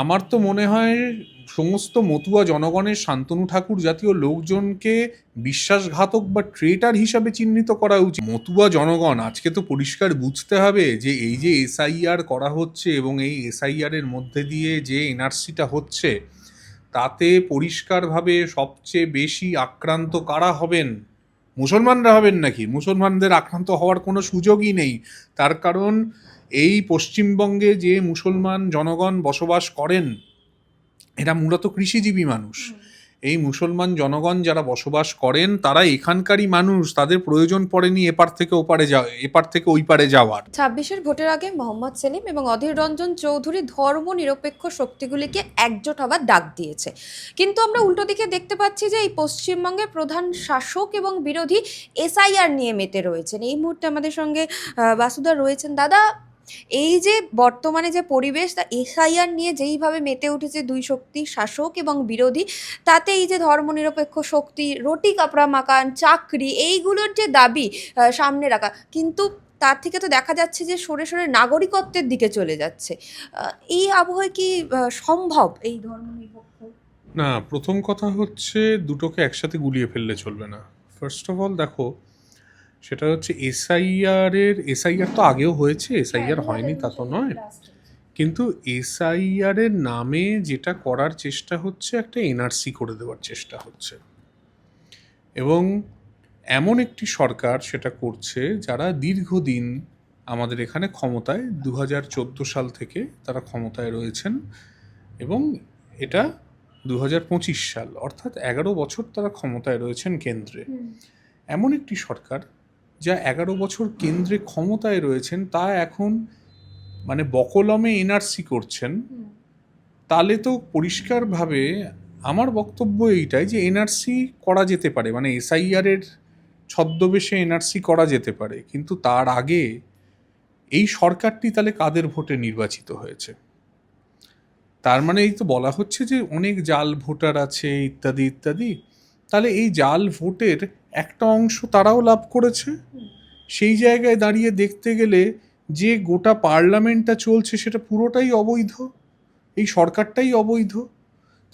আমার তো মনে হয় সমস্ত মতুয়া জনগণের শান্তনু ঠাকুর জাতীয় লোকজনকে বিশ্বাসঘাতক বা ট্রেটার হিসাবে চিহ্নিত করা উচিত। মতুয়া জনগণ, আজকে তো পরিষ্কার বুঝতে হবে যে এই যে এসআইআর করা হচ্ছে এবং এই এসআইআর এর মধ্যে দিয়ে যে এনআরসিটা হচ্ছে, তাতে পরিষ্কারভাবে সবচেয়ে বেশি আক্রান্ত কারা হবেন? মুসলমানরা হবেন নাকি? মুসলমানদের আক্রান্ত হওয়ার কোনো সুযোগই নেই। তার কারণ এই পশ্চিমবঙ্গে যে মুসলমান জনগণ বসবাস করেন এরা মূলত কৃষিজীবী মানুষ। এই মুসলমান জনগণ যারা বসবাস করেন তারা এখানকারই মানুষ তাদের প্রয়োজন পড়েনি এপার থেকে ওপারে যাওয়া এপার থেকে ওই পারে যাওয়ার। ছাব্বিশের ভোটের আগে মোহাম্মদ সেলিম এবং অধীর রঞ্জন চৌধুরী ধর্ম নিরপেক্ষ শক্তিগুলিকে একজোট হওয়ার ডাক দিয়েছে। কিন্তু আমরা উল্টো দিকে দেখতে পাচ্ছি যে এই পশ্চিমবঙ্গের প্রধান শাসক এবং বিরোধী এসআইআর নিয়ে মেতে রয়েছেন। এই মুহূর্তে আমাদের সঙ্গে বাসুদা রয়েছেন দাদা এই যে বর্তমানে যে পরিবেশ, তা এসআইআর নিয়ে যেইভাবে মেতে উঠেছে দুই শক্তি শাসক এবং বিরোধী, তাতে এই যে ধর্মনিরপেক্ষ শক্তি, রুটি কাপড়া মাকান, চাকরি, এইগুলোর যে দাবি সামনে রাখা, কিন্তু তার থেকে তো দেখা যাচ্ছে যে সরে সরে নাগরিকত্বের দিকে চলে যাচ্ছে। এই আবহাওয়া কি সম্ভব এই ধর্মনিরপেক্ষ? না, প্রথম কথা হচ্ছে দুটোকে একসাথে গুলিয়ে ফেললে চলবে না। ফার্স্ট অফ অল দেখো সেটা হচ্ছে এসআইআর এর এসআইআর তো আগেও হয়েছে এসআইআর হয়নি তা তো নয়। কিন্তু এসআইআর এর নামে যেটা করার চেষ্টা হচ্ছে একটা এনআরসি করে দেওয়ার চেষ্টা হচ্ছে। এবং এমন একটি সরকার সেটা করছে যারা দীর্ঘদিন আমাদের এখানে ক্ষমতায় দু হাজার চোদ্দ সাল থেকে তারা ক্ষমতায় রয়েছেন এবং এটা দু পঁচিশ সাল অর্থাৎ এগারো বছর তারা ক্ষমতায় রয়েছেন কেন্দ্রে। এমন একটি সরকার যা এগারো বছর কেন্দ্রে ক্ষমতায় রয়েছেন, তা এখন মানে বকলমে এনআরসি করছেন। তাহলে তো পরিষ্কারভাবে আমার বক্তব্য এইটাই যে এনআরসি করা যেতে পারে মানে এসআইআর এর ছদ্মবেশে এনআরসি করা যেতে পারে, কিন্তু তার আগে এই সরকারটি তাহলে কাদের ভোটে নির্বাচিত হয়েছে? তার মানে এই তো বলা হচ্ছে যে অনেক জাল ভোটার আছে, ইত্যাদি ইত্যাদি। তাহলে এই জাল ভোটের একটা অংশ তারাও লাভ করেছে। সেই জায়গায় দাঁড়িয়ে দেখতে গেলে যে গোটা পার্লামেন্টটা চলছে সেটা পুরোটাই অবৈধ। এই সরকারটাই অবৈধ।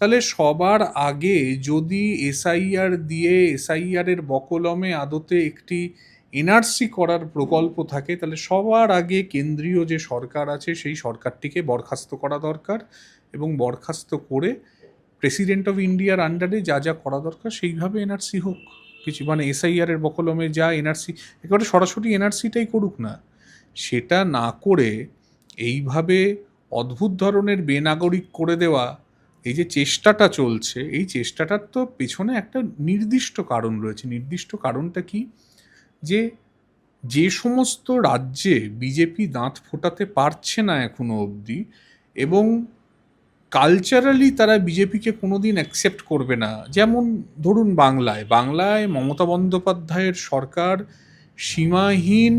তাহলে সবার আগে যদি এসআইআর দিয়ে এসআইআর এর বকলমে আদতে একটি এনআরসি করার প্রকল্প থাকে, তাহলে সবার আগে কেন্দ্রীয় যে সরকার আছে সেই সরকারটিকে বরখাস্ত করা দরকার এবং বরখাস্ত করে প্রেসিডেন্ট অফ ইন্ডিয়ার আন্ডারে যা যা করা দরকার সেইভাবে এনআরসি হোক। কিছু মানে এসআইআর এর বকলমে যা এনআরসি একেবারে সরাসরি এনআরসিটাই করুক না, সেটা না করে এইভাবে অদ্ভুত ধরনের বেনাগরিক করে দেওয়া, এই যে চেষ্টাটা চলছে, এই চেষ্টাটার তো পেছনে একটা নির্দিষ্ট কারণ রয়েছে। নির্দিষ্ট কারণটা কি? যে যে সমস্ত রাজ্যে বিজেপি দাঁত ফোটাতে পারছে না এখনও অবধি এবং কালচারালি তারা বিজেপিকে কোনোদিন অ্যাকসেপ্ট করবে না। যেমন ধরুন বাংলায় বাংলায় মমতা বন্দ্যোপাধ্যায়ের সরকার সীমাহীন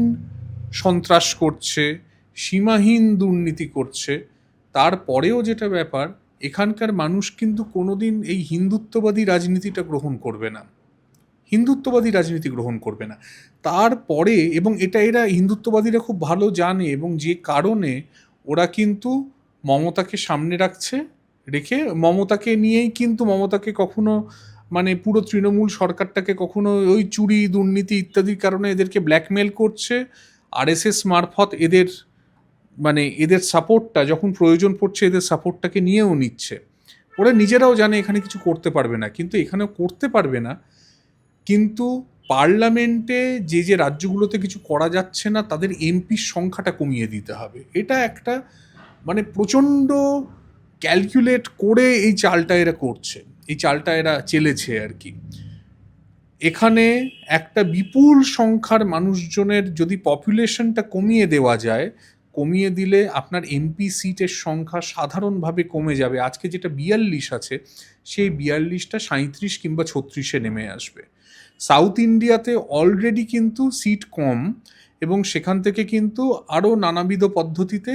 সন্ত্রাস করছে, সীমাহীন দুর্নীতি করছে। তারপরেও যেটা ব্যাপার, এখানকার মানুষ কিন্তু কোনোদিন এই হিন্দুত্ববাদী রাজনীতিটা গ্রহণ করবে না। হিন্দুত্ববাদী রাজনীতি গ্রহণ করবে না। তারপরে, এবং এটা এরা হিন্দুত্ববাদীরা খুব ভালো জানে, এবং যে কারণে ওরা কিন্তু মমতাকে সামনে রাখছে, রেখে মমতাকে নিয়েই কিন্তু মমতাকে কখনো মানে পুরো তৃণমূল সরকারটাকে কখনো ওই চুরি, দুর্নীতি ইত্যাদির কারণে এদেরকে ব্ল্যাকমেল করছে। আরএসএস মারফত এদের মানে এদের সাপোর্টটা, যখন প্রয়োজন পড়ছে এদের সাপোর্টটাকে নিয়েও নিচ্ছে। ওরা নিজেরাও জানে এখানে কিছু করতে পারবে না, কিন্তু এখানেও করতে পারবে না। কিন্তু পার্লামেন্টে যে যে রাজ্যগুলোতে কিছু করা যাচ্ছে না, তাদের এমপির সংখ্যাটা কমিয়ে দিতে হবে। এটা একটা মানে প্রচণ্ড ক্যালকুলেট করে এই চালটা এরা করছে। এই চালটা এরা চেলেছে আর কি। এখানে একটা বিপুল সংখ্যার মানুষজনের যদি পপুলেশনটা কমিয়ে দেওয়া যায়, কমিয়ে দিলে আপনার এমপি সিটের সংখ্যা সাধারণভাবে কমে যাবে। আজকে যেটা বিয়াল্লিশ আছে, সেই বিয়াল্লিশটা সাঁত্রিশ কিংবা ছত্রিশে নেমে আসবে। সাউথ ইন্ডিয়াতে অলরেডি কিন্তু সিট কম। এবং সেখান থেকে কিন্তু আরও নানাবিধ পদ্ধতিতে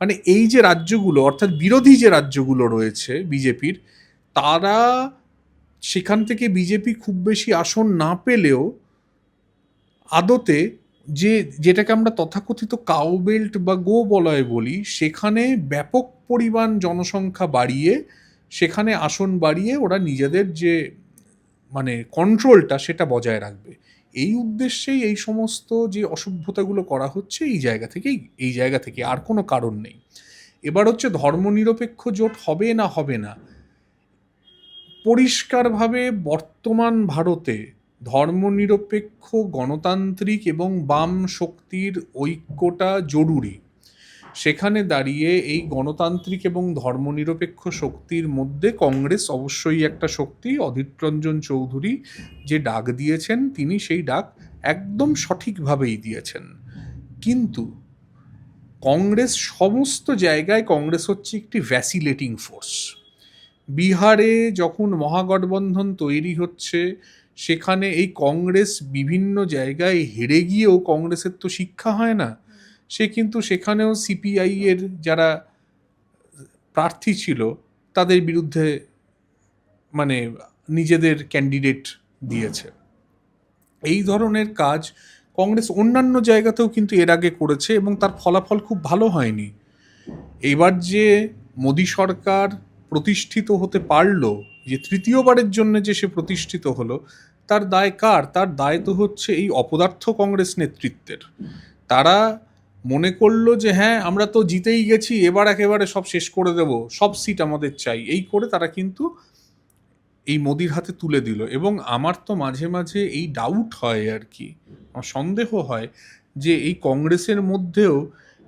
মানে এই যে রাজ্যগুলো, অর্থাৎ বিরোধী যে রাজ্যগুলো রয়েছে বিজেপির, তারা সেখান থেকে বিজেপি খুব বেশি আসন না পেলেও আদতে যে, যেটাকে আমরা তথাকথিত কাউ বেল্ট বা গো বলয় বলি, সেখানে ব্যাপক পরিমাণ জনসংখ্যা বাড়িয়ে, সেখানে আসন বাড়িয়ে ওরা নিজেদের যে মানে কন্ট্রোলটা সেটা বজায় রাখবে। এই উদ্দেশ্যেই এই সমস্ত যে অসভ্যতাগুলো করা হচ্ছে এই জায়গা থেকেই, এই জায়গা থেকে আর কোনো কারণ নেই। এবার হচ্ছে ধর্মনিরপেক্ষ জোট হবে না হবে না। পরিষ্কারভাবে বর্তমান ভারতে ধর্মনিরপেক্ষ গণতান্ত্রিক এবং বাম শক্তির ঐক্যটা জরুরি। সেখানে দাঁড়িয়ে এই গণতান্ত্রিক এবং ধর্মনিরপেক্ষ শক্তির মধ্যে কংগ্রেস অবশ্যই একটা শক্তি। অধীর চৌধুরী যে ডাক দিয়েছেন, তিনি সেই ডাক একদম সঠিকভাবেই দিয়েছেন। কিন্তু কংগ্রেস সমস্ত জায়গায় কংগ্রেস হচ্ছে একটি ভ্যাসিলেটিং ফোর্স বিহারে যখন মহাগঠবন্ধন তৈরি হচ্ছে, সেখানে এই কংগ্রেস বিভিন্ন জায়গায় হেরে গিয়েও কংগ্রেসের তো শিক্ষা হয় না। সে কিন্তু সেখানেও সিপিআই এর যারা প্রার্থী ছিল, তাদের বিরুদ্ধে মানে নিজেদের ক্যান্ডিডেট দিয়েছে। এই ধরনের কাজ কংগ্রেস অন্যান্য জায়গাতেও কিন্তু এর আগে করেছে এবং তার ফলাফল খুব ভালো হয়নি। এবার যে মোদী সরকার প্রতিষ্ঠিত হতে পারল, যে তৃতীয়বারের জন্য যে সে প্রতিষ্ঠিত হলো, তার দায় কার? তার দায় তো হচ্ছে এই অপদার্থ কংগ্রেস নেতৃত্বের। তারা মনে করল যে হ্যাঁ আমরা তো জিতেই গেছি, এবার একেবারে সব শেষ করে দেব, সব সিট আমাদের চাই। এই করে তারা কিন্তু এই মোদির হাতে তুলে দিল এবং আমার তো মাঝে মাঝে এই ডাউট হয় আর কি, আমার সন্দেহ হয় যে এই কংগ্রেসের মধ্যেও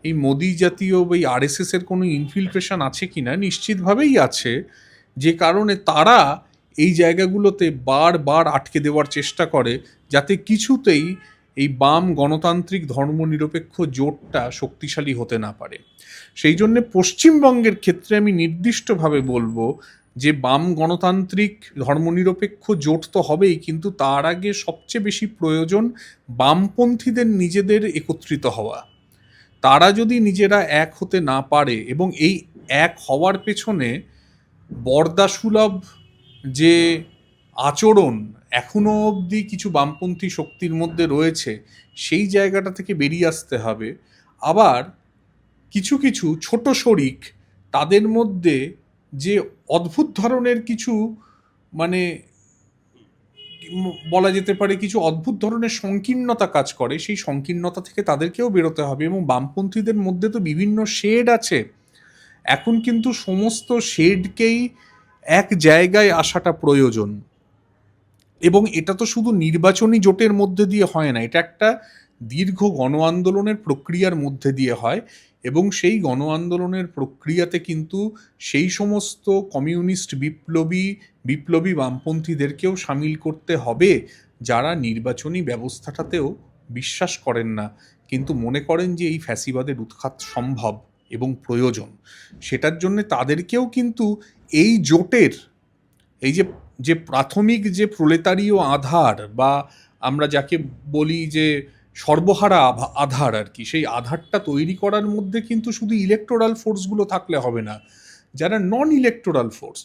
এই মোদি জাতীয় বা এই আরএসএস এর কোনো ইনফিলট্রেশন আছে কিনা, নিশ্চিতভাবেই আছে, যে কারণে তারা এই জায়গাগুলোতে বারবার আটকে দেওয়ার চেষ্টা করে, যাতে কিছুতেই এই বাম গণতান্ত্রিক ধর্মনিরপেক্ষ জোটটা শক্তিশালী হতে না পারে। সেই জন্য পশ্চিমবঙ্গের ক্ষেত্রে আমি নির্দিষ্টভাবে বলব যে বাম গণতান্ত্রিক ধর্মনিরপেক্ষ জোট তো হবেই, কিন্তু তার আগে সবচেয়ে বেশি প্রয়োজন বামপন্থীদের নিজেদের একত্রিত হওয়া। তারা যদি নিজেরা এক হতে না পারে এবং এই এক হওয়ার পেছনে বরদাসুলভ যে আচরণ এখনও অবধি কিছু বামপন্থী শক্তির মধ্যে রয়েছে, সেই জায়গাটা থেকে বেরিয়ে আসতে হবে। আবার কিছু কিছু ছোট শরিক তাদের মধ্যে যে অদ্ভুত ধরনের কিছু মানে বলা যেতে পারে কিছু অদ্ভুত ধরনের সংকীর্ণতা কাজ করে, সেই সংকীর্ণতা থেকে তাদেরকেও বেরোতে হবে এবং বামপন্থীদের মধ্যে তো বিভিন্ন শেড আছে। এখন কিন্তু সমস্ত শেডকেই এক জায়গায় আসাটা প্রয়োজন। এবং এটা তো শুধু নির্বাচনী জোটের মধ্যে দিয়ে হয় না, এটা একটা দীর্ঘ গণ আন্দোলনের প্রক্রিয়ার মধ্যে দিয়ে হয় এবং সেই গণ আন্দোলনের প্রক্রিয়াতে কিন্তু সেই সমস্ত কমিউনিস্ট বিপ্লবী বিপ্লবী বামপন্থীদেরকেও সামিল করতে হবে, যারা নির্বাচনী ব্যবস্থাটাতেও বিশ্বাস করেন না। কিন্তু মনে করেন যে এই ফ্যাসিবাদের উৎখাত সম্ভব এবং প্রয়োজন। সেটার জন্য তাদেরকেও কিন্তু এই জোটের, এই যে যে প্রাথমিক যে প্রলেতারীয় আধার বা আমরা যাকে বলি যে সর্বহারা আধার আর কি, সেই আধারটা তৈরি করার মধ্যে কিন্তু শুধু ইলেকটোরাল ফোর্সগুলো থাকলে হবে না। যারা নন ইলেকটোরাল ফোর্স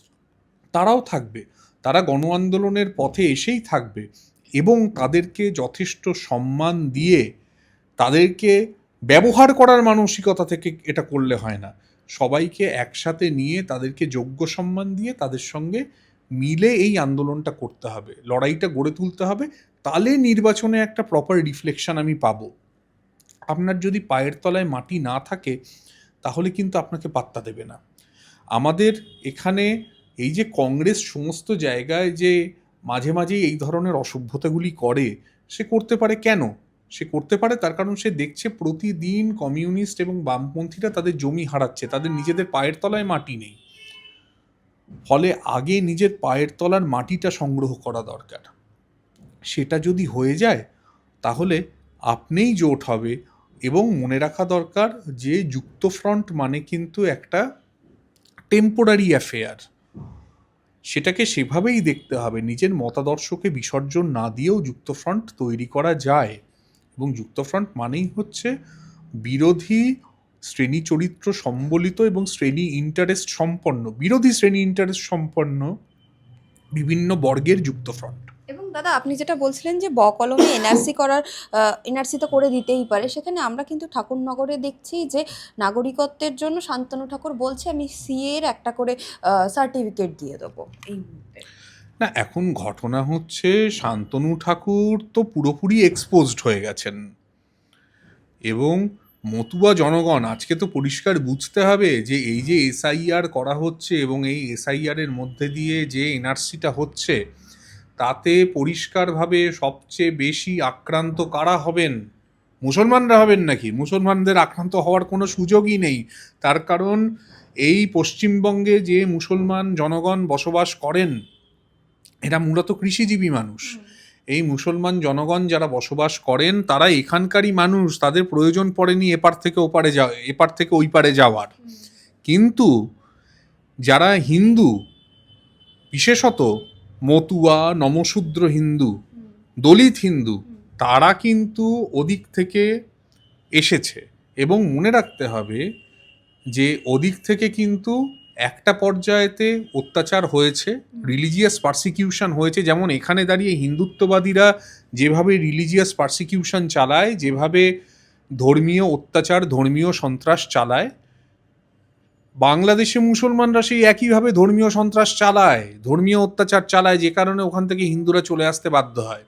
তারাও থাকবে। তারা গণ আন্দোলনের পথে এসেই থাকবে এবং তাদেরকে যথেষ্ট সম্মান দিয়ে তাদেরকে ব্যবহার করার মানসিকতা থেকে এটা করলে হয় না। সবাইকে একসাথে নিয়ে তাদেরকে যোগ্য সম্মান দিয়ে তাদের সঙ্গে মিলে এই আন্দোলনটা করতে হবে, লড়াইটা গড়ে তুলতে হবে, তাহলে নির্বাচনে একটা প্রপার রিফ্লেকশন আমি পাবো। আপনার যদি পায়ের তলায় মাটি না থাকে, তাহলে কিন্তু আপনাকে পাত্তা দেবে না। আমাদের এখানে এই যে কংগ্রেস সমস্ত জায়গায় যে মাঝে মাঝেই এই ধরনের অসভ্যতাগুলি করে, সে করতে পারে কেন? সে করতে পারে তার কারণ সে দেখছে প্রতিদিন কমিউনিস্ট এবং বামপন্থীরা তাদের জমি হারাচ্ছে, তাদের নিজেদের পায়ের তলায় মাটি নেই। ফলে আগে নিজের পায়ের তলার মাটিটা সংগ্রহ করা দরকার। সেটা যদি হয়ে যায়, তাহলে আপনিই জোট হবে এবং মনে রাখা দরকার যে যুক্তফ্রন্ট মানে কিন্তু একটা টেম্পোরারি অ্যাফেয়ার। সেটাকে সেভাবেই দেখতে হবে, নিজের মতাদর্শকে বিসর্জন না দিয়েও যুক্তফ্রন্ট তৈরি করা যায়। এবং যুক্তফ্রন্ট মানেই হচ্ছে বিরোধী শ্রেণি চরিত্র সম্বলিত এবং শ্রেণি ইন্টারেস্ট সম্পন্ন বিরোধী শ্রেণি ইন্টারেস্ট সম্পন্ন বিভিন্ন বর্গের যুক্তফ্রন্ট এবং দাদা আপনি যেটা বলছিলেন যে ব কলমে এনআরসি করার এনআরসি তো করে দিতেই পারে সেখানে আমরা কিন্তু ঠাকুরনগরে দেখছি যে নাগরিকত্বের জন্য শান্তনু ঠাকুর বলছে আমি সিএ এর একটা করে সার্টিফিকেট দিয়ে দেবো। এই না এখন ঘটনা হচ্ছে শান্তনু ঠাকুর তো পুরোপুরি এক্সপোজড হয়ে গেছেন। এবং মতুয়া জনগণ, আজকে তো পরিষ্কার বুঝতে হবে যে এই যে এসআইআর করা হচ্ছে এবং এই এসআইআর এর মধ্যে দিয়ে যে এনআরসিটা হচ্ছে, তাতে পরিষ্কারভাবে সবচেয়ে বেশি আক্রান্ত কারা হবেন? মুসলমানরা হবেন নাকি? মুসলমানদের আক্রান্ত হওয়ার কোনো সুযোগই নেই। তার কারণ এই পশ্চিমবঙ্গে যে মুসলমান জনগণ বসবাস করেন, এরা মূলত কৃষিজীবী মানুষ। এই মুসলমান জনগণ যারা বসবাস করেন তারা এখানকারই মানুষ, তাদের প্রয়োজন পড়েনি এপার থেকে ওপারে যাওয়া এপার থেকে ওই পারে যাওয়ার। কিন্তু যারা হিন্দু, বিশেষত মতুয়া, নমশূদ্র হিন্দু, দলিত হিন্দু, তারা কিন্তু ওদিক থেকে এসেছে। এবং মনে রাখতে হবে যে ওদিক থেকে কিন্তু একটা পর্যায়েতে অত্যাচার হয়েছে রিলিজিয়াস পার্সিকিউশন হয়েছে যেমন এখানে দাঁড়িয়ে হিন্দুত্ববাদীরা যেভাবে রিলিজিয়াস পার্সিকিউশন চালায় যেভাবে ধর্মীয় অত্যাচার ধর্মীয় সন্ত্রাস চালায় বাংলাদেশে মুসলমানরা সেই একইভাবে ধর্মীয় সন্ত্রাস চালায় ধর্মীয় অত্যাচার চালায় যে কারণে ওখান থেকে হিন্দুরা চলে আসতে বাধ্য হয়।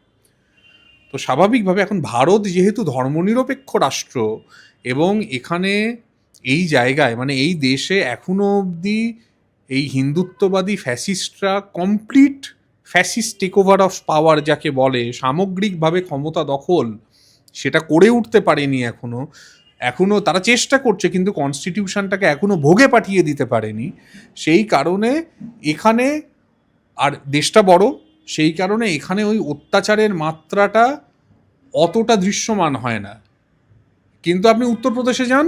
তো স্বাভাবিকভাবে এখন ভারত যেহেতু ধর্মনিরপেক্ষ রাষ্ট্র এবং এখানে এই জায়গায় মানে এই দেশে এখনও অবধি এই হিন্দুত্ববাদী ফ্যাসিস্টরা complete fascist take over of power যাকে বলে, সামগ্রিকভাবে ক্ষমতা দখল, সেটা করে উঠতে পারেনি এখনও। এখনও তারা চেষ্টা করছে, কিন্তু কনস্টিটিউশনটাকে এখনও ভোগে পাঠিয়ে দিতে পারেনি। সেই কারণে এখানে, আর দেশটা বড়, সেই কারণে এখানে ওই অত্যাচারের মাত্রাটা অতটা দৃশ্যমান হয় না। কিন্তু আপনি উত্তরপ্রদেশে যান?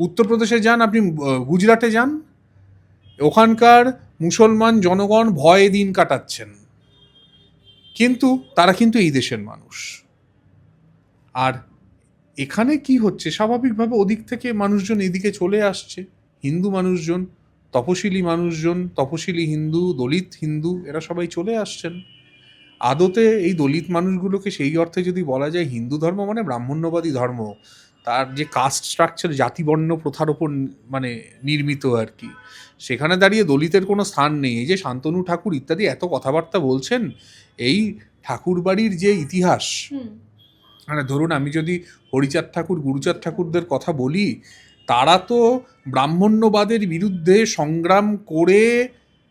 উত্তরপ্রদেশে যান, আপনি গুজরাটে যান, ওখানকার মুসলমান জনগণ ভয়ে দিন কাটাচ্ছেন। কিন্তু তারা কিন্তু এই দেশের মানুষ। আর এখানে কি হচ্ছে? স্বাভাবিকভাবে ওদিক থেকে মানুষজন এদিকে চলে আসছে। হিন্দু মানুষজন, তপশিলি মানুষজন, তপশিলি হিন্দু, দলিত হিন্দু, এরা সবাই চলে আসছেন। আদতে এই দলিত মানুষগুলোকে সেই অর্থে যদি বলা যায় হিন্দু ধর্ম মানে ব্রাহ্মণ্যবাদী ধর্ম। তার যে কাস্ট স্ট্রাকচার জাতিবর্ণ প্রথার ওপর মানে নির্মিত আর কি। সেখানে দাঁড়িয়ে দলিতের কোনো স্থান নেই। এই যে শান্তনু ঠাকুর ইত্যাদি এত কথাবার্তা বলছেন এই ঠাকুর বাড়ির যে ইতিহাস মানে ধরুন আমি যদি হরিচাঁদ ঠাকুর গুরুচাঁদ ঠাকুরদের কথা বলি তারা তো ব্রাহ্মণ্যবাদের বিরুদ্ধে সংগ্রাম করে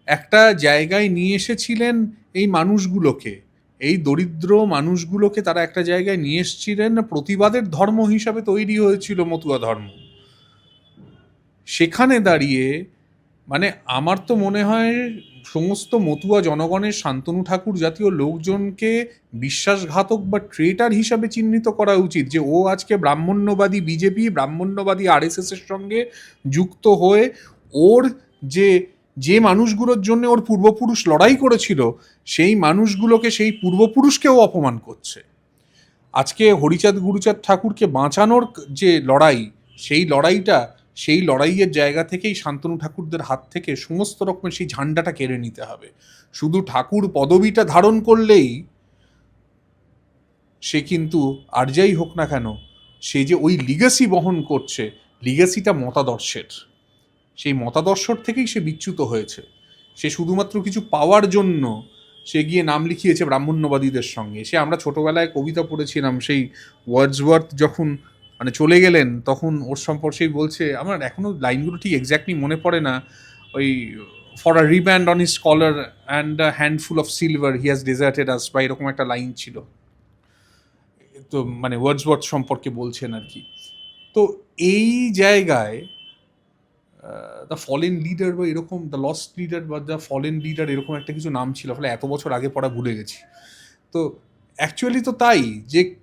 একটা জায়গায় নিয়ে এসেছিলেন এই মানুষগুলোকে। এই দরিদ্র মানুষগুলোকে তারা একটা জায়গায় নিয়ে এসেছিলেন প্রতিবাদের ধর্ম হিসাবে তৈরি হয়েছিল মতুয়া ধর্ম। সেখানে দাঁড়িয়ে মানে আমার তো মনে হয় সমস্ত মতুয়া জনগণের শান্তনু ঠাকুর জাতীয় লোকজনকে বিশ্বাসঘাতক বা ট্রেটার হিসাবে চিহ্নিত করা উচিত যে ও আজকে ব্রাহ্মণ্যবাদী বিজেপি, ব্রাহ্মণ্যবাদী আরএসএস এর সঙ্গে যুক্ত হয়ে ওর যে যে মানুষগুলোর জন্য ওর পূর্বপুরুষ লড়াই করেছিল, সেই মানুষগুলোকে সেই পূর্বপুরুষকেও অপমান করছে। আজকে হরিচাঁদ গুরুচাঁদ ঠাকুরকে বাঁচানোর যে লড়াই, সেই লড়াইটা, সেই লড়াইয়ের জায়গা থেকেই শান্তনু ঠাকুরদের হাত থেকে সমস্ত রকমের সেই ঝান্ডাটা কেড়ে নিতে হবে। শুধু ঠাকুর পদবিটা ধারণ করলেই সে কিন্তু আর যাই হোক না কেন, সে যে ওই লিগাসি বহন করছে লিগাসিটা মতাদর্শের। সেই মতাদর্শর থেকেই সে বিচ্যুত হয়েছে। সে শুধুমাত্র কিছু পাওয়ার জন্য সে গিয়ে নাম লিখিয়েছে ব্রাহ্মণ্যবাদীদের সঙ্গে। সে আমরা ছোটবেলায় কবিতা পড়েছিলাম সেই ওয়ার্ডসওয়ার্থ যখন মানে চলে গেলেন, তখন ওর সম্পর্কেই বলছে, আমার এখনও লাইনগুলো ঠিক এক্স্যাক্টলি মনে পড়ে না। ওই for a riband on his collar and a handful of silver he has deserted us বা এরকম একটা লাইন ছিল। তো মানে ওয়ার্ডসওয়ার্থ সম্পর্কে বলছেন আর কি। তো এই জায়গায় দ্য ফলেন লিডার বা এরকম দ্য লস্ট লিডার বা দ্য ফলেন লিডার এরকম একটা কিছু নাম ছিল। ফলে এত বছর আগে পড়া ভুলে গেছি। তো অ্যাকচুয়ালি তো তাই যে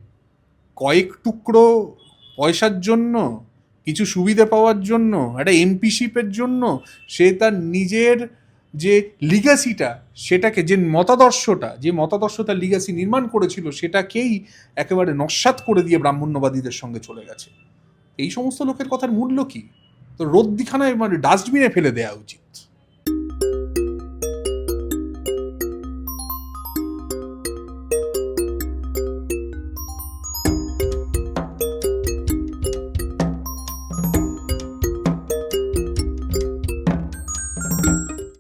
কয়েক টুকরো পয়সার জন্য, কিছু সুবিধে পাওয়ার জন্য, একটা এমপিশিপের জন্য সে তার নিজের যে লিগাসিটা সেটাকে যে মতাদর্শটা, যে মতাদর্শ তার লিগাসি নির্মাণ করেছিল, সেটাকেই একেবারে নস্বাত করে দিয়ে ব্রাহ্মণ্যবাদীদের সঙ্গে চলে গেছে। এই সমস্ত লোকের কথার মূল্য কি? তো রোদ্দিখানায় মানে ডাস্টবিনে ফেলে দেওয়া উচিত।